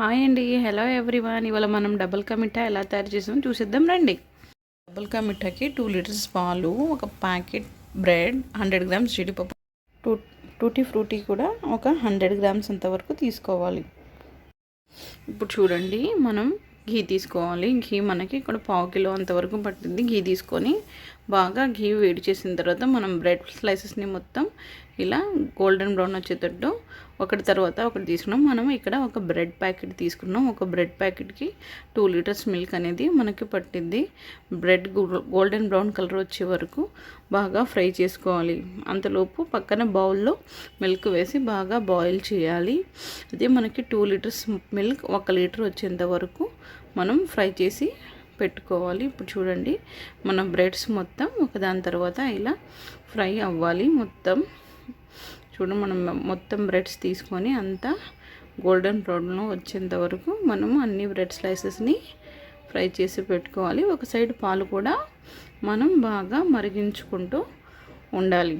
Hi అండి. Hello everyone ఇవాళ మనం డబుల్ కా మిఠా ఎలా తయారు చేసామో చూసేద్దాం రండి. డబుల్ కా మిఠాకి టూ లీటర్స్ పాలు ఒక ప్యాకెట్ బ్రెడ్ హండ్రెడ్ గ్రామ్స్ జీడిపప్పు టూ టూటీ ఫ్రూటీ కూడా ఒక హండ్రెడ్ గ్రామ్స్ అంతవరకు తీసుకోవాలి. ఇప్పుడు చూడండి మనం ఘీ తీసుకోవాలి. ఘీ మనకి ఇక్కడ పావు కిలో అంతవరకు పట్టింది. ఘీ తీసుకొని బాగా ఘీ వేడి చేసిన తర్వాత మనం బ్రెడ్ స్లైసెస్ని మొత్తం ఇలా గోల్డెన్ బ్రౌన్ వచ్చేటట్టు ఒకటి తర్వాత ఒకటి తీసుకున్నాం. మనం ఇక్కడ ఒక బ్రెడ్ ప్యాకెట్ తీసుకున్నాం. ఒక బ్రెడ్ ప్యాకెట్కి టూ లీటర్స్ మిల్క్ అనేది మనకి పట్టింది. బ్రెడ్ గోల్డెన్ బ్రౌన్ కలర్ వచ్చే వరకు బాగా ఫ్రై చేసుకోవాలి. అంతలోపు పక్కన బౌల్లో మిల్క్ వేసి బాగా బాయిల్ చేయాలి. అదే మనకి టూ లీటర్స్ మిల్క్ ఒక లీటర్ వచ్చేంత వరకు మనం ఫ్రై చేసి పెట్టుకోవాలి. ఇప్పుడు చూడండి మన బ్రెడ్స్ మొత్తం ఒకదాని తర్వాత ఇలా ఫ్రై అవ్వాలి. మొత్తం చూడండి మనం మొత్తం బ్రెడ్స్ తీసుకొని అంతా గోల్డెన్ బ్రౌన్లో వచ్చేంత వరకు మనము అన్ని బ్రెడ్ స్లైసెస్ని ఫ్రై చేసి పెట్టుకోవాలి. ఒక సైడ్ పాలు కూడా మనం బాగా మరిగించుకుంటూ ఉండాలి.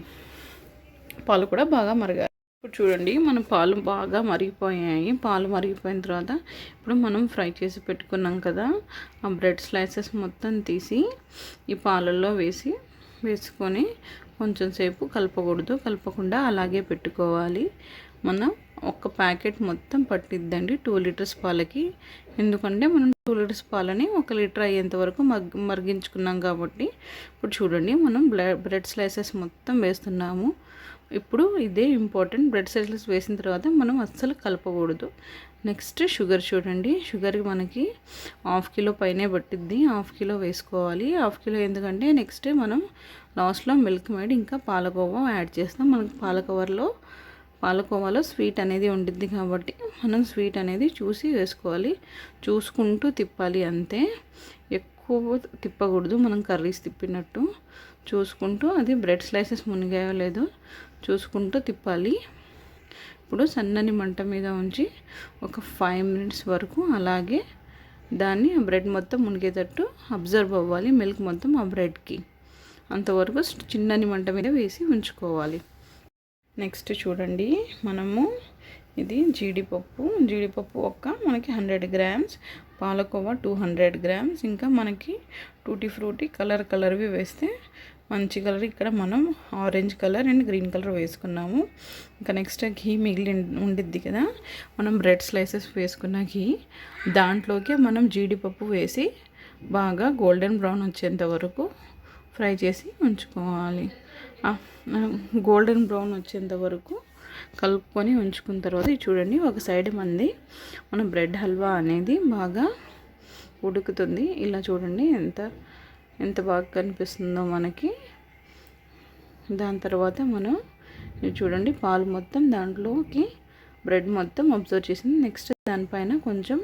పాలు కూడా బాగా మరగాలి. ఇప్పుడు చూడండి మన పాలు బాగా మరిగిపోయాయి. పాలు మరిగిపోయిన తర్వాత ఇప్పుడు మనం ఫ్రై చేసి పెట్టుకున్నాం కదా ఆ బ్రెడ్ స్లైసెస్ మొత్తం తీసి ఈ పాలల్లో వేసి వేసుకొని కొంచెం సేపు కలపకూడదు. కలపకుండా అలాగే పెట్టుకోవాలి. మనం ఒక ప్యాకెట్ మొత్తం పట్టిద్దండి టూ లీటర్స్ పాలకి. ఎందుకంటే మనం టూ లీటర్స్ పాలని ఒక లీటర్ అయ్యేంత వరకు మగ్ మరిగించుకున్నాం కాబట్టి. ఇప్పుడు చూడండి మనం బ్రెడ్ స్లైసెస్ మొత్తం వేస్తున్నాము. ఇప్పుడు ఇదే ఇంపార్టెంట్ బ్రెడ్ స్లైసెస్ వేసిన తర్వాత మనం అస్సలు కలపకూడదు. నెక్స్ట్ షుగర్ చూడండి. షుగర్ మనకి హాఫ్ కిలో పైనే పట్టిద్ది. హాఫ్ కిలో వేసుకోవాలి. హాఫ్ కిలో ఎందుకంటే నెక్స్ట్ మనం లాస్ట్లో మిల్క్ మేడ్ ఇంకా పాలకోవా యాడ్ చేస్తాం. మనకి పాలకోవర్లో పాలకోవాలో స్వీట్ అనేది ఉండిద్ది కాబట్టి మనం స్వీట్ అనేది చూసి వేసుకోవాలి. చూసుకుంటూ తిప్పాలి అంతే. ఎక్కువ తిప్పకూడదు మనం కర్రీస్ తిప్పినట్టు. చూసుకుంటూ అది బ్రెడ్ స్లైసెస్ మునిగాయో లేదో చూసుకుంటూ తిప్పాలి. ఇప్పుడు సన్నని మంట మీద ఉంచి ఒక ఫైవ్ మినిట్స్ వరకు అలాగే దాన్ని బ్రెడ్ మొత్తం మునిగేటట్టు అబ్జర్వ్ అవ్వాలి మిల్క్ మొత్తం ఆ బ్రెడ్కి. అంతవరకు చిన్నని మంట మీద వేసి ఉంచుకోవాలి. నెక్స్ట్ చూడండి మనము ఇది జీడిపప్పు. జీడిపప్పు ఒక్క మనకి hundred grams palkova two hundred grams. ఇంకా మనకి టూటీ ఫ్రూటీ కలర్ కలర్వి వేస్తే మంచి కలర్. ఇక్కడ మనం orange colour and green colour వేసుకున్నాము. ఇంకా నెక్స్ట్ ఘీ మిగిలి ఉండిద్ది కదా మనం బ్రెడ్ స్లైసెస్ వేసుకున్న ఘీ. దాంట్లోకి మనం జీడిపప్పు వేసి బాగా గోల్డెన్ బ్రౌన్ వచ్చేంత వరకు ఫ్రై చేసి ఉంచుకోవాలి. గోల్డెన్ బ్రౌన్ వచ్చేంత వరకు కలుపుకొని ఉంచుకున్న తర్వాత చూడండి ఒక సైడ్ మంది మన బ్రెడ్ హల్వా అనేది బాగా ఉడుకుతుంది. ఇలా చూడండి ఎంత ఎంత బాగా కనిపిస్తుందో మనకి. దాని తర్వాత మనం చూడండి పాలు మొత్తం దాంట్లోకి బ్రెడ్ మొత్తం అబ్జర్వ్ చేసింది. నెక్స్ట్ దానిపైన కొంచెం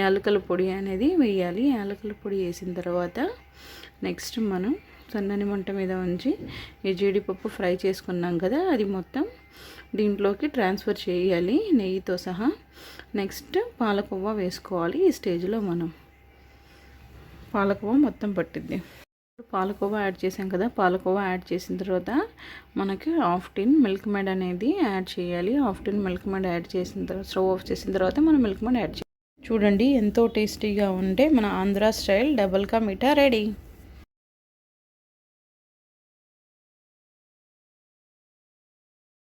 యాలకల పొడి అనేది వేయాలి. యాలకల పొడి వేసిన తర్వాత నెక్స్ట్ మనం సన్నని మంట మీద ఉంచి ఈ జీడిపప్పు ఫ్రై చేసుకున్నాం కదా అది మొత్తం దీంట్లోకి ట్రాన్స్ఫర్ చేయాలి నెయ్యితో సహా. నెక్స్ట్ పాలకోవా వేసుకోవాలి ఈ స్టేజ్లో మనం. పాలకోవా మొత్తం పట్టిద్ది. పాలకోవా యాడ్ చేసాం కదా పాలకోవా యాడ్ చేసిన తర్వాత మనకి హాఫ్ టిన్ మిల్క్ మేడ్ అనేది యాడ్ చేయాలి. Half tin Milkmaid add చేసిన తర్వాత స్టవ్ ఆఫ్ చేసిన తర్వాత మనం మిల్క్ మేడ్ యాడ్ చేయాలి చూడండి ఎంతో టేస్టీగా ఉంటే మన ఆంధ్ర స్టైల్ డబల్ కా మిఠా రెడీ.